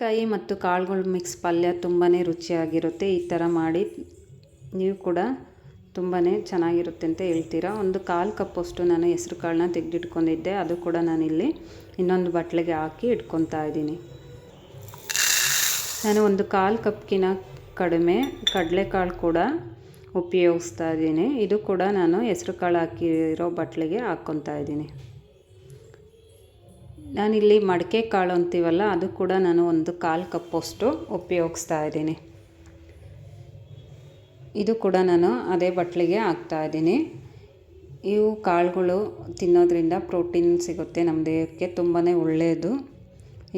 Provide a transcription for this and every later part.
ಕಾಯಿ ಮತ್ತು ಕಾಳುಗಳು ಮಿಕ್ಸ್ ಪಲ್ಯ ತುಂಬಾ ರುಚಿಯಾಗಿರುತ್ತೆ. ಈ ಥರ ಮಾಡಿ ನೀವು ಕೂಡ ತುಂಬಾ ಚೆನ್ನಾಗಿರುತ್ತೆ ಅಂತ ಹೇಳ್ತೀರಾ? ಒಂದು ಕಾಲು ಕಪ್ಪಷ್ಟು ನಾನು ಹೆಸ್ರು ಕಾಳನ್ನ ತೆಗೆದಿಟ್ಕೊಂಡಿದ್ದೆ. ಅದು ಕೂಡ ನಾನಿಲ್ಲಿ ಇನ್ನೊಂದು ಬಟ್ಲಿಗೆ ಹಾಕಿ ಇಟ್ಕೊತಾ ಇದ್ದೀನಿ. ನಾನು ಒಂದು ಕಾಲು ಕಪ್ಗಿನ ಕಡಿಮೆ ಕಡಲೆಕಾಳು ಕೂಡ ಉಪಯೋಗಿಸ್ತಾ ಇದ್ದೀನಿ. ಇದು ಕೂಡ ನಾನು ಹೆಸ್ರು ಕಾಳು ಹಾಕಿರೋ ಬಟ್ಲಿಗೆ ಹಾಕ್ಕೊತಾ ಇದ್ದೀನಿ. ನಾನಿಲ್ಲಿ ಮಡಿಕೆ ಕಾಳು ಅಂತೀವಲ್ಲ, ಅದು ಕೂಡ ನಾನು ಒಂದು ಕಾಲು ಕಪ್ಪಷ್ಟು ಉಪಯೋಗಿಸ್ತಾ ಇದ್ದೀನಿ. ಇದು ಕೂಡ ನಾನು ಅದೇ ಬಟ್ಲಿಗೆ ಹಾಕ್ತಾ ಇದ್ದೀನಿ. ಇವು ಕಾಳುಗಳು ತಿನ್ನೋದ್ರಿಂದ ಪ್ರೋಟೀನ್ ಸಿಗುತ್ತೆ ನಮ್ಮ ದೇಹಕ್ಕೆ ತುಂಬಾ ಒಳ್ಳೆಯದು.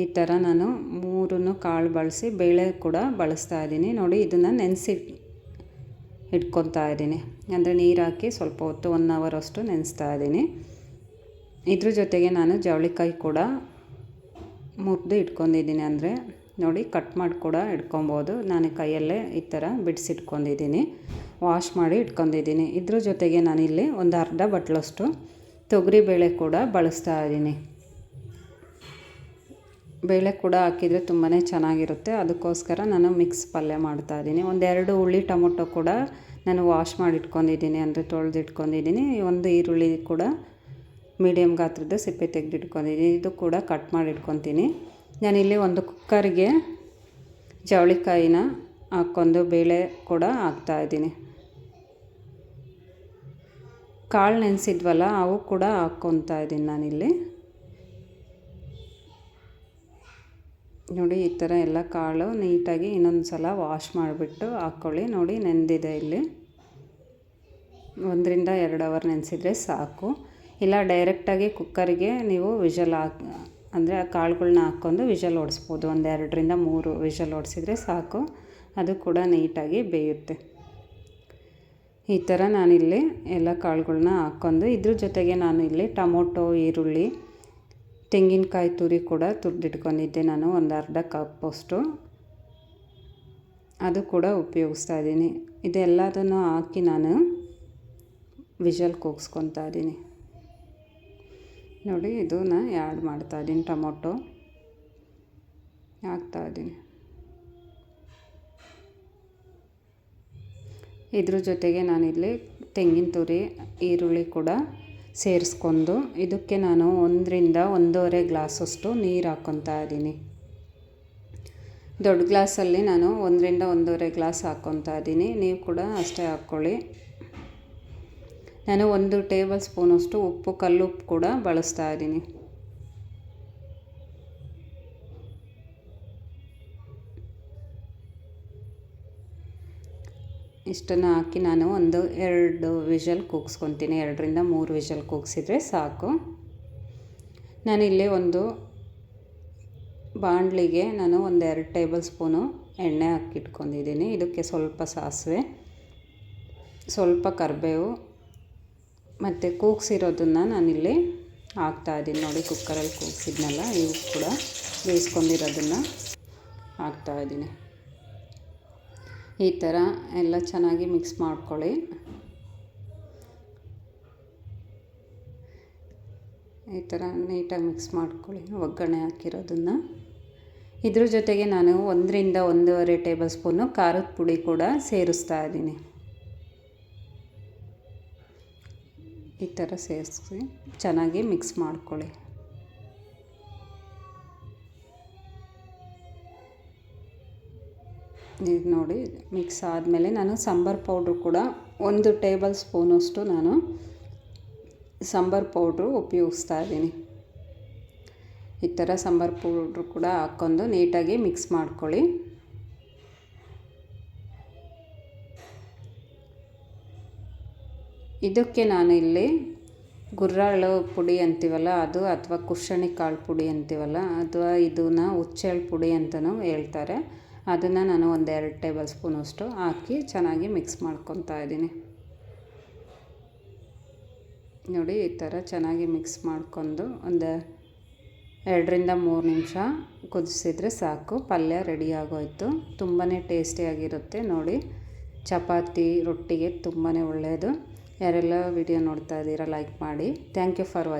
ಈ ಥರ ನಾನು ಮೂರನ್ನು ಕಾಳು ಬಳಸಿ ಬೇಳೆ ಕೂಡ ಬಳಸ್ತಾ ಇದ್ದೀನಿ. ನೋಡಿ, ಇದನ್ನು ನೆನೆಸಿ ಇಟ್ಕೊತಾ ಇದ್ದೀನಿ. ಅಂದರೆ ನೀರು ಹಾಕಿ ಸ್ವಲ್ಪ ಹೊತ್ತು ಒನ್ ಅವರ್ ಅಷ್ಟು ನೆನೆಸ್ತಾ ಇದ್ದೀನಿ. ಇದ್ರ ಜೊತೆಗೆ ನಾನು ಜವಳಿಕಾಯಿ ಕೂಡ ಮುರಿದು ಇಟ್ಕೊಂಡಿದ್ದೀನಿ ಅಂದರೆ ನೋಡಿ ಕಟ್ ಮಾಡಿ ಕೂಡ ಇಟ್ಕೊಬೋದು. ನಾನು ಕೈಯಲ್ಲೇ ಈ ಥರ ಬಿಡಿಸಿಟ್ಕೊಂಡಿದ್ದೀನಿ. ವಾಶ್ ಮಾಡಿ ಇಟ್ಕೊಂಡಿದ್ದೀನಿ. ಇದ್ರ ಜೊತೆಗೆ ನಾನಿಲ್ಲಿ ಒಂದು ಅರ್ಧ ಬಟ್ಲಷ್ಟು ತೊಗರಿಬೇಳೆ ಕೂಡ ಬಳಸ್ತಾ ಇದ್ದೀನಿ. ಬೇಳೆ ಕೂಡ ಹಾಕಿದರೆ ತುಂಬಾ ಚೆನ್ನಾಗಿರುತ್ತೆ. ಅದಕ್ಕೋಸ್ಕರ ನಾನು ಮಿಕ್ಸ್ ಪಲ್ಯ ಮಾಡ್ತಾಯಿದ್ದೀನಿ ಒಂದೆರಡು ಹುಳಿ ಟೊಮೊಟೊ ಕೂಡ ನಾನು ವಾಶ್ ಮಾಡಿ ಇಟ್ಕೊಂಡಿದ್ದೀನಿ ಅಂದರೆ ತೊಳೆದು ಇಟ್ಕೊಂಡಿದ್ದೀನಿ ಒಂದು ಈರುಳ್ಳಿ ಕೂಡ ಮೀಡಿಯಮ್ ಗಾತ್ರದ ಸಿಪ್ಪೆ ತೆಗೆದಿಟ್ಕೊಂಡಿದ್ದೀನಿ. ಇದು ಕೂಡ ಕಟ್ ಮಾಡಿ ಇಟ್ಕೊತೀನಿ ನಾನಿಲ್ಲಿ ಒಂದು ಕುಕ್ಕರ್ಗೆ ಜವಳಿಕಾಯಿನ ಹಾಕ್ಕೊಂಡು ಬೇಳೆ ಕೂಡ ಹಾಕ್ತಾಯಿದ್ದೀನಿ ಕಾಳು ನೆನೆಸಿದ್ವಲ್ಲ, ಅವು ಕೂಡ ಹಾಕ್ಕೊತಾ ಇದ್ದೀನಿ ನಾನಿಲ್ಲಿ ನೋಡಿ, ಈ ಥರ ಎಲ್ಲ ಕಾಳು ನೀಟಾಗಿ ಇನ್ನೊಂದು ಸಲ ವಾಶ್ ಮಾಡಿಬಿಟ್ಟು ಹಾಕ್ಕೊಳ್ಳಿ ನೋಡಿ, ನೆಂದಿದೆ ಇಲ್ಲಿ. ಒಂದರಿಂದ ಎರಡು ಅವರ್ ನೆನೆಸಿದ್ರೆ ಸಾಕು. ಇಲ್ಲ ಡೈರೆಕ್ಟಾಗಿ ಕುಕ್ಕರಿಗೆ ನೀವು ವಿಷಲ್ ಹಾಕ್, ಅಂದರೆ ಆ ಕಾಳುಗಳ್ನ ಹಾಕ್ಕೊಂಡು ವಿಷಲ್ ಓಡಿಸ್ಬೋದು. ಒಂದು ಎರಡರಿಂದ ಮೂರು ವಿಷಲ್ ಓಡಿಸಿದ್ರೆ ಸಾಕು. ಅದು ಕೂಡ ನೀಟಾಗಿ ಬೇಯುತ್ತೆ. ಈ ಥರ ನಾನಿಲ್ಲಿ ಎಲ್ಲ ಕಾಳುಗಳ್ನ ಹಾಕ್ಕೊಂಡು, ಇದ್ರ ಜೊತೆಗೆ ನಾನು ಇಲ್ಲಿ ಟೊಮೊಟೊ, ಈರುಳ್ಳಿ, ತೆಂಗಿನಕಾಯಿ ತುರಿ ಕೂಡ ತುರಿದಿಟ್ಕೊಂಡಿದ್ದೆ ನಾನು, ಒಂದು ಅರ್ಧ ಕಪ್ಪಷ್ಟು ಅದು ಕೂಡ ಉಪಯೋಗಿಸ್ತಾ ಇದ್ದೀನಿ. ಇದೆಲ್ಲದನ್ನು ಹಾಕಿ ನಾನು ವಿಷಲ್ ಕೂಗಿಸ್ಕೊತಾ ಇದ್ದೀನಿ. ನೋಡಿ, ಇದನ್ನ ಆ್ಯಡ್ ಮಾಡ್ತಾ ಇದ್ದೀನಿ ಟೊಮೊಟೊ. ಹಾಕ್ತಾ ಇದ್ದೀನಿ. ಇದ್ರ ಜೊತೆಗೆ ನಾನಿಲ್ಲಿ ತೆಂಗಿನ ತುರಿ, ಈರುಳ್ಳಿ ಕೂಡ ಸೇರಿಸ್ಕೊಂಡು ಇದಕ್ಕೆ ನಾನು ಒಂದರಿಂದ ಒಂದೂವರೆ ಗ್ಲಾಸಷ್ಟು ನೀರು ಹಾಕ್ಕೊತಾ ಇದ್ದೀನಿ. ದೊಡ್ಡ ಗ್ಲಾಸಲ್ಲಿ ನಾನು ಒಂದರಿಂದ ಒಂದೂವರೆ ಗ್ಲಾಸ್ ಹಾಕ್ಕೊತಾ ಇದ್ದೀನಿ. ನೀವು ಕೂಡ ಅಷ್ಟೇ ಹಾಕ್ಕೊಳ್ಳಿ. ನಾನು ಒಂದು ಟೇಬಲ್ ಸ್ಪೂನಷ್ಟು ಉಪ್ಪು ಕಲ್ಲುಪ್ಪು ಕೂಡ ಬಳಸ್ತಾ ಇದ್ದೀನಿ. ಇಷ್ಟನ್ನು ಹಾಕಿ ನಾನು ಒಂದು ಎರಡು ವಿಷಲ್ ಕೂಗಿಸ್ಕೊತೀನಿ. ಎರಡರಿಂದ ಮೂರು ವಿಷಲ್ ಕೂಗಿಸಿದ್ರೆ ಸಾಕು. ನಾನಿಲ್ಲಿ ಒಂದು ಬಾಣಲಿಗೆ ನಾನು ಒಂದು ಎರಡು ಟೇಬಲ್ ಸ್ಪೂನು ಎಣ್ಣೆ ಹಾಕಿಟ್ಕೊಂಡಿದ್ದೀನಿ. ಇದಕ್ಕೆ ಸ್ವಲ್ಪ ಸಾಸಿವೆ, ಸ್ವಲ್ಪ ಕರಿಬೇವು ಮತ್ತು ಕೂಗಿಸಿರೋದನ್ನು ನಾನಿಲ್ಲಿ ಹಾಕ್ತಾಯಿದ್ದೀನಿ ನೋಡಿ, ಕುಕ್ಕರಲ್ಲಿ ಕೂಗಿಸಿದ್ನಲ್ಲ, ಇವು ಕೂಡ ಬೇಯಿಸ್ಕೊಂಡಿರೋದನ್ನು ಹಾಕ್ತಾಯಿದ್ದೀನಿ ಈ ಥರ ಎಲ್ಲ ಚೆನ್ನಾಗಿ ಮಿಕ್ಸ್ ಮಾಡ್ಕೊಳ್ಳಿ. ಈ ಥರ ನೀಟಾಗಿ ಮಿಕ್ಸ್ ಮಾಡ್ಕೊಳ್ಳಿ, ಒಗ್ಗರಣೆ ಹಾಕಿರೋದನ್ನು. ಇದ್ರ ಜೊತೆಗೆ ನಾನು ಒಂದರಿಂದ ಒಂದೂವರೆ ಟೇಬಲ್ ಸ್ಪೂನು ಖಾರದ ಪುಡಿ ಕೂಡ ಸೇರಿಸ್ತಾ ಇದ್ದೀನಿ. ಈ ಥರ ಸೇರಿಸಿ ಚೆನ್ನಾಗಿ ಮಿಕ್ಸ್ ಮಾಡ್ಕೊಳ್ಳಿ. ಇದು ನೋಡಿ, ಮಿಕ್ಸ್ ಆದಮೇಲೆ ನಾನು ಸಾಂಬಾರ್ ಪೌಡ್ರು ಕೂಡ ಒಂದು ಟೇಬಲ್ ಸ್ಪೂನಷ್ಟು ನಾನು ಸಾಂಬಾರ್ ಪೌಡ್ರು ಉಪಯೋಗಿಸ್ತಾ ಇದ್ದೀನಿ. ಈ ಥರ ಸಾಂಬಾರ್ ಪೌಡ್ರು ಕೂಡ ಹಾಕ್ಕೊಂಡು ನೀಟಾಗಿ ಮಿಕ್ಸ್ ಮಾಡ್ಕೊಳ್ಳಿ. ಇದಕ್ಕೆ ನಾನು ಇಲ್ಲಿ ಗುರ್ರಾಳು ಪುಡಿ ಅಂತೀವಲ್ಲ, ಅದು ಅಥವಾ ಕುಶಣಿ ಕಾಳು ಪುಡಿ ಅಂತೀವಲ್ಲ, ಅಥವಾ ಇದನ್ನ ಹುಚ್ಚೆಳ್ಳು ಪುಡಿ ಅಂತಲೂ ಹೇಳ್ತಾರೆ. ಅದನ್ನು ನಾನು ಒಂದು ಎರಡು ಟೇಬಲ್ ಸ್ಪೂನಷ್ಟು ಹಾಕಿ ಚೆನ್ನಾಗಿ ಮಿಕ್ಸ್ ಮಾಡ್ಕೊತಾ ಇದ್ದೀನಿ. ನೋಡಿ, ಈ ಥರ ಚೆನ್ನಾಗಿ ಮಿಕ್ಸ್ ಮಾಡ್ಕೊಂಡು ಒಂದು ಎರಡರಿಂದ ಮೂರು ನಿಮಿಷ ಕುದಿಸಿದ್ರೆ ಸಾಕು. ಪಲ್ಯ ರೆಡಿ ಆಗೋಯ್ತು. ತುಂಬಾ ಟೇಸ್ಟಿಯಾಗಿರುತ್ತೆ ನೋಡಿ, ಚಪಾತಿ, ರೊಟ್ಟಿಗೆ ತುಂಬಾ ಒಳ್ಳೆಯದು. ಯಾರೆಲ್ಲ ವಿಡಿಯೋ ನೋಡ್ತಾ ಇದ್ದೀರಾ ಲೈಕ್ ಮಾಡಿ. Thank you for watching